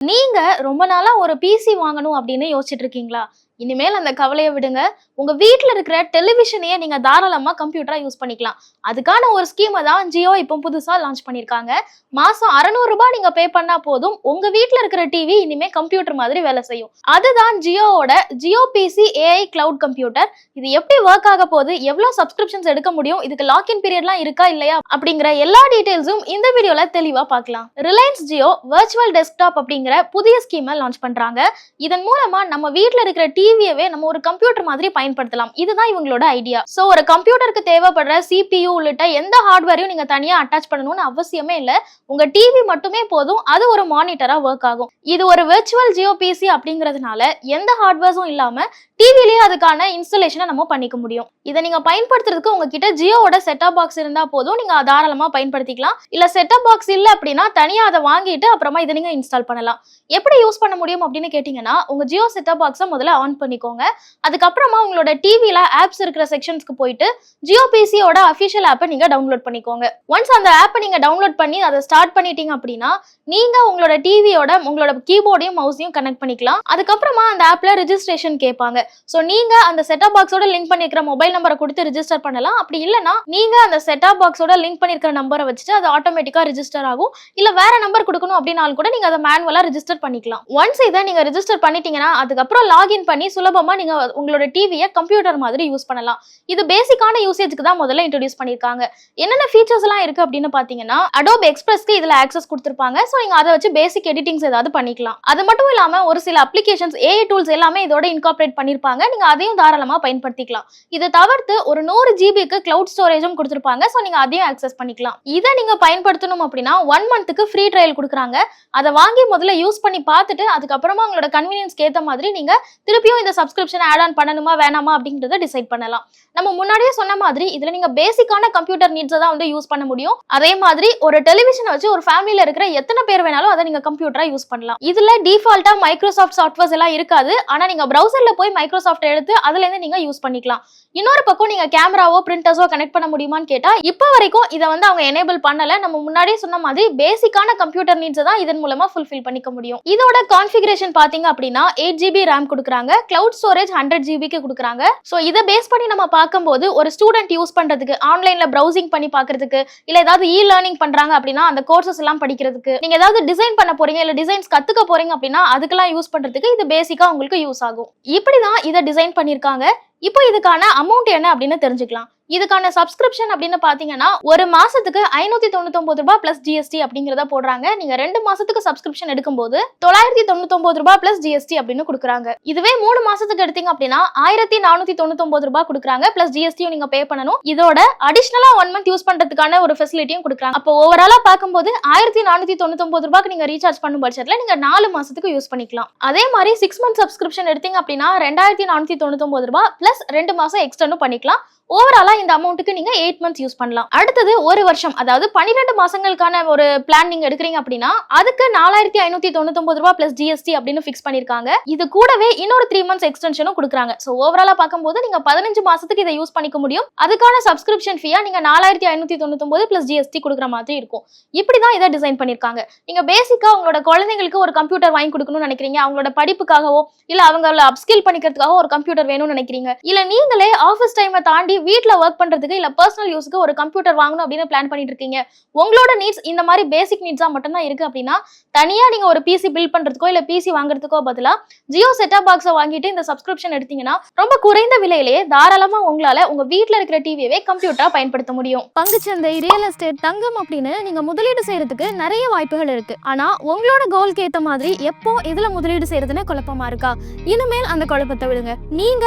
நீங்க ரொம்ப நாளா ஒரு பிசி வாங்கணும் அப்படின்னு யோசிச்சுட்டு இருக்கீங்களா? இனிமேல் அந்த கவலையை விடுங்க. உங்க வீட்டில் இருக்கிற டெலிவிஷனையே நீங்க தாராளமா கம்ப்யூட்டரா யூஸ் பண்ணிக்கலாம். அதுக்கான ஒரு ஸ்கீமை தான் ஜியோ இப்போ புதுசா லான்ச் பண்ணிருக்காங்க மாசம் 600 ரூபாய் நீங்க பே பண்ணா போதும். உங்க வீட்ல இருக்கிற டிவி இனிமே கம்ப்யூட்டர் மாதிரி வேலை செய்யும். அதுதான் ஜியோவோட Jio PC AI cloud computer இது எப்படி ஒர்க் ஆக போகுது? எவ்வளவு சப்ஸ்கிரிப்ஷன்ஸ் எடுக்க முடியும்? இதுக்கு லாக்இன் பீரியட்லாம் இருக்கா இல்லையா? அப்படிங்கிற எல்லா டீடைல்ஸும் இந்த வீடியோல தெளிவா பார்க்கலாம். ரிலையன்ஸ் ஜியோ வர்ச்சுவல் டெஸ்க்டாப் அப்படிங்கிற புதிய ஸ்கீமை லான்ச் பண்றாங்க. இதன் மூலமா நம்ம வீட்டில் இருக்கிற டிவியவே நம்ம ஒரு கம்ப்யூட்டர் மாதிரி பயன்படுத்தலாம். இதுதான் இவங்களோட ஐடியா ஸோ ஒரு கம்ப்யூட்டருக்கு தேவைப்படுற சிபியூ உள்ளிட்ட எந்த ஹார்ட்வேரையும் நீங்க தனியா அட்டாச் பண்ணணும்னு அவசியமே இல்லை. உங்க டிவி மட்டுமே போதும். அது ஒரு மானிட்டரா ஒர்க் ஆகும். இது ஒரு விர்ச்சுவல் ஜியோ பிசி அப்படிங்கிறதுனால எந்த ஹார்ட்வேர்ஸும் இல்லாம டிவிலேயே அதுக்கான இன்ஸ்டலேஷனை நம்ம பண்ணிக்க முடியும். இதை நீங்க பயன்படுத்துறதுக்கு உங்ககிட்ட ஜியோவோட செட்டப் பாக்ஸ் இருந்தா போதும். நீங்க தாராளமா பயன்படுத்திக்கலாம். இல்ல செட்டப் பாக்ஸ் இல்ல அப்படின்னா தனியா அதை வாங்கிட்டு அப்புறமா இதை நீங்க இன்ஸ்டால் பண்ணலாம். எப்படி யூஸ் பண்ண முடியும் அப்படின்னு கேட்டிங்கன்னா உங்கள் ஜியோ செட்டப் பாக்ஸை முதல்ல ஆன் பண்ணிக்கோங்க. அதுக்கப்புறமா உங்களோட டிவியில் ஆப்ஸ் இருக்கிற செக்ஷன்ஸ்க்கு போயிட்டு ஜியோ பிசியோட அஃபிஷியல் ஆப்பை நீங்கள் டவுன்லோட் பண்ணிக்கோங்க. ஒன்ஸ் அந்த ஆப்பை நீங்கள் டவுன்லோட் பண்ணி அதை ஸ்டார்ட் பண்ணிட்டீங்க அப்படின்னா நீங்கள் உங்களோட டிவியோட உங்களோட கீபோர்டையும் மவுஸையும் கனெக்ட் பண்ணிக்கலாம். அதுக்கப்புறமா அந்த ஆப்பில் ரிஜிஸ்ட்ரேஷன் கேட்பாங்க. ஸோ நீங்கள் அந்த செட்டப் பாக்ஸோட லிங்க் பண்ணியிருக்கிற மொபைல் நம்பரை கொடுத்து ரிஜிஸ்டர் பண்ணலாம். அப்படி இல்லைன்னா நீங்கள் அந்த செட்டப் பாக்ஸோட லிங்க் பண்ணியிருக்கிற நம்பரை வச்சுட்டு அது ஆட்டோமேட்டிக்காக ரிஜிஸ்டர் ஆகும். இல்லை வேற நம்பர் கொடுக்கணும் அப்படின்னாலும் கூட நீங்கள் அதை மேனுவலாக ரிஜிஸ்டர் பண்ணிக்கலாம். ஒன்ஸ் இதை நீங்க ரிஜிஸ்டர் பண்ணிட்டீங்கன்னா அதுக்கப்புறம் லாகின் பண்ணி சுலபமா நீங்க உங்களோட டிவியை கம்ப்யூட்டர் மாதிரி யூஸ் பண்ணலாம். இது பேசிக்கான யூசேஜ்க்கு தான் முதல்ல இன்ட்ரடியூஸ் பண்ணிருக்காங்க. என்னென்ன ஃபீச்சர்ஸ் எல்லாம் இருக்கு அப்படின்னு பாத்தீங்கன்னா அடோப் எக்ஸ்பிரஸ்க்கு இதுல ஆக்சஸ் கொடுத்துருப்பாங்க. ஸோ நீங்க அதை வச்சு பேசிக் எடிட்டிங்ஸ் ஏதாவது பண்ணிக்கலாம். அது மட்டும் இல்லாம ஒரு சில அப்ளிகேஷன்ஸ் ஏஐ டூல்ஸ் எல்லாமே இதோட இன்கார்பரேட் பண்ணிருப்பாங்க. நீங்க அதையும் தாராளமா பயன்படுத்திக்கலாம். இதை தவிர்த்து ஒரு நூறு ஜிபிக்கு கிளவுட் ஸ்டோரேஜும் கொடுத்துருப்பாங்க. ஸோ நீங்க அதையும் ஆக்சஸ் பண்ணிக்கலாம். இதை நீங்க பயன்படுத்தணும் அப்படின்னா ஒன் மந்த்துக்கு ஃப்ரீ ட்ரையல் கொடுக்குறாங்க. அதை வாங்கி முதல்ல யூஸ் பண்ணி பார்த்துட்டு அதுக்கப்புறமா உங்களோட கன்வீனியன்ஸ்க்கு ஏற்ற மாதிரி நீங்க திருப்பியும் இந்த சப்ஸ்கிரிப்ஷன் ஆட் ஆன் பண்ணணுமா வேணாமா அப்படின்றத டிசைட் பண்ணலாம். நம்ம முன்னாடியே சொன்ன மாதிரி இதுல நீங்க பேசிக்கான கம்ப்யூட்டர் நீட்ஸை தான் வந்து யூஸ் பண்ண முடியும். அதே மாதிரி ஒரு டெலிவிஷனை வச்சு ஒரு ஃபேமிலியில இருக்கிற எத்தனை பேர் வேணாலும் அதை நீங்க கம்ப்யூட்டரா யூஸ் பண்ணலாம். இதுல டிஃபால்ட்டா மைக்ரோசாஃப்ட் சாஃப்ட்வேர்ஸ் எல்லாம் இருக்காது. ஆனா நீங்க பிரவுசர்ல போய் மைக்ரோசாஃப்ட் எடுத்து அதுல இருந்து நீங்க யூஸ் பண்ணிக்கலாம். இன்னொரு பக்கம் நீங்க கேமராவோ பிரிண்டர்ஸோ கனெக்ட் பண்ண முடியுமான்னு கேட்டா இப்போ வரைக்கும் இதை வந்து அவங்க எனேபிள் பண்ணல. நம்ம முன்னாடியே சொன்ன மாதிரி பேசிக்கான கம்ப்யூட்டர் நீட்ஸ் தான் இதன் மூலமா ஃபுல்ஃபில் பண்ணிக்க முடியும். இதோட கான்ஃபிகரேஷன் பாத்தீங்க அப்படின்னா எயிட் ஜிபி ரேம் கொடுக்குறாங்க கிளவுட் ஸ்டோரேஜ் ஹண்ட்ரட் ஜிபிக்கு கொடுக்குறாங்க. ஸோ இதை பேஸ் பண்ணி நம்ம பார்க்கும்போது ஒரு ஸ்டூடெண்ட் யூஸ் பண்றதுக்கு ஆன்லைன்ல ப்ரௌசிங் பண்ணி பாக்குறதுக்கு இல்ல ஏதாவது இ லேர்னிங் பண்றாங்க அப்படின்னா அந்த கோர்சஸ் எல்லாம் படிக்கிறதுக்கு நீங்க ஏதாவது டிசைன் பண்ண போறீங்க இல்ல டிசைன்ஸ் கத்துக்க போறீங்க அப்படின்னா அதுக்கெல்லாம் யூஸ் பண்றதுக்கு இது பேசிக்கா உங்களுக்கு யூஸ் ஆகும். இப்படிதான் இதை டிசைன் பண்ணிருக்காங்க இப்போ இதுக்கான அமௌண்ட் என்ன அப்படின்னு தெரிஞ்சுக்கலாம். இதுக்கான சப்ஸ்கிரிப்ஷன் அப்படின்னு பாத்தீங்கன்னா ஒரு மாசத்துக்கு ஐநூத்தி தொண்ணூத்தி ரூபாய் பிளஸ் ஜிஎஸ்டி அப்படிங்கறத போடுறாங்க. நீங்க ரெண்டு மாசத்துக்கு சப்ஸ்கிரிப்ஷன் எடுக்கும்போது தொள்ளாயிரத்தி தொண்ணூத்தி ரூபாய் பிளஸ் ஜிஎஸ்டி அப்படின்னு கொடுக்குறாங்க. இதுவே மூணு மாசத்துக்கு எடுத்தீங்க அப்படின்னா ஆயிரத்தி நானூத்தி தொண்ணூத்தி ரூபாய் கொடுக்குறாங்க. பிளஸ் ஜிஎஸ்டியும் நீங்க பே பண்ணணும். இதோட அடிஷனலா ஒன் மந்த் யூஸ் பண்றதுக்கான ஒரு ஃபெசிலிட்டியும் கொடுக்குறாங்க. அப்போ ஓவராலா பார்க்கும்போது ஆயிரத்தி நானூத்தி தொண்ணூத்தி ரூபாய்க்கு நீங்க ரீசார்ஜ் பண்ணும் பட்சத்துல நீங்க நாலு மாசத்துக்கு யூஸ் பண்ணிக்கலாம். அதே மாதிரி சிக்ஸ் மந்த் சப்ஸ்கிரிப்ஷன் எடுத்தீங்க அப்படின்னா ரெண்டாயிரத்தி நானூத்தி தொண்ணூத்தி ரூபாய் பிளஸ் ரெண்டு மாசம் எக்ஸ்டர்னும் பண்ணிக்கலாம். ஓவராலா இந்த அமௌண்ட்டுக்கு நீங்க எயிட் மந்த்ஸ் யூஸ் பண்ணலாம். அடுத்தது ஒரு வருஷம் அதாவது பன்னிரெண்டு மாசங்களுக்கான ஒரு பிளான் நீங்க எடுக்கிறீங்க அப்படின்னா அதுக்கு நாலாயிரத்தி ஐநூத்தி தொண்ணூத்தொன்பது ரூபாய் பிளஸ் ஜிஎஸ்டி அப்படின்னு ஃபிக்ஸ் பண்ணிருக்காங்க. இது கூடவே இன்னொரு த்ரீ மந்த்ஸ் எக்ஸ்டென்ஷனும் கொடுக்குறாங்க. ஸோ ஓவராலா பார்க்கும்போது நீங்க பதினஞ்சு மாசத்துக்கு இதை யூஸ் பண்ணிக்க முடியும். அதுக்கான சப்ஸ்கிரிப்ஷன் ஃபீயா நீங்க நாலாயிரத்தி ஐநூத்தி தொண்ணூத்தி பிளஸ் ஜிஎஸ்டி கொடுக்குற மாதிரி இருக்கும். இப்படிதான் இதை டிசைன் பண்ணிருக்காங்க. நீங்க பேசிக்கா உங்களோட குழந்தைங்களுக்கு ஒரு கம்ப்யூட்டர் வாங்கி கொடுக்கணும்னு நினைக்கிறீங்க. அவங்களோட படிப்புக்காகவோ இல்ல அவங்கள அப்ஸ்கில் பண்ணிக்கிறதுக்காக ஒரு கம்ப்யூட்டர் வேணும்னு நினைக்கிறீங்க. இல்ல நீங்களே ஆஃபீஸ் டைமை தாண்டி வீட்ல ஒர்க் பண்றதுக்கு இல்ல பர்சனல் யூஸ்க்கு ஒரு கம்ப்யூட்டர் வாங்கணும் அப்படின்னு பிளான் பண்ணிட்டு இருக்கீங்க. உங்களோட நீட்ஸ் இந்த மாதிரி பேசிக் நீட்ஸா மட்டும்தான் இருக்கு அப்படின்னா தனியா நீங்க ஒரு பிசி பில்ட் பண்றதுக்கோ இல்ல பிசி வாங்குறதுக்கோ பதிலா ஜியோ செட்டப் பாக்ஸை வாங்கிட்டு இந்த சப்ஸ்கிரிப்ஷன் எடுத்தீங்கன்னா ரொம்ப குறைந்த விலையிலேயே தாராளமா உங்களால உங்க வீட்டில் இருக்கிற டிவியவே கம்ப்யூட்டரா பயன்படுத்த முடியும். பங்குச்சந்தை ரியல் எஸ்டேட் தங்கம் அப்படின்னு நீங்க முதலீடு செய்யறதுக்கு நிறைய வாய்ப்புகள் இருக்கு. ஆனா உங்களோட கோல்க்கு ஏத்த மாதிரி எப்போ இதுல முதலீடு செய்யறதுன்னு குழப்பமா இருக்கா? இனிமேல் அந்த குழப்பத்தை விடுங்க. நீங்க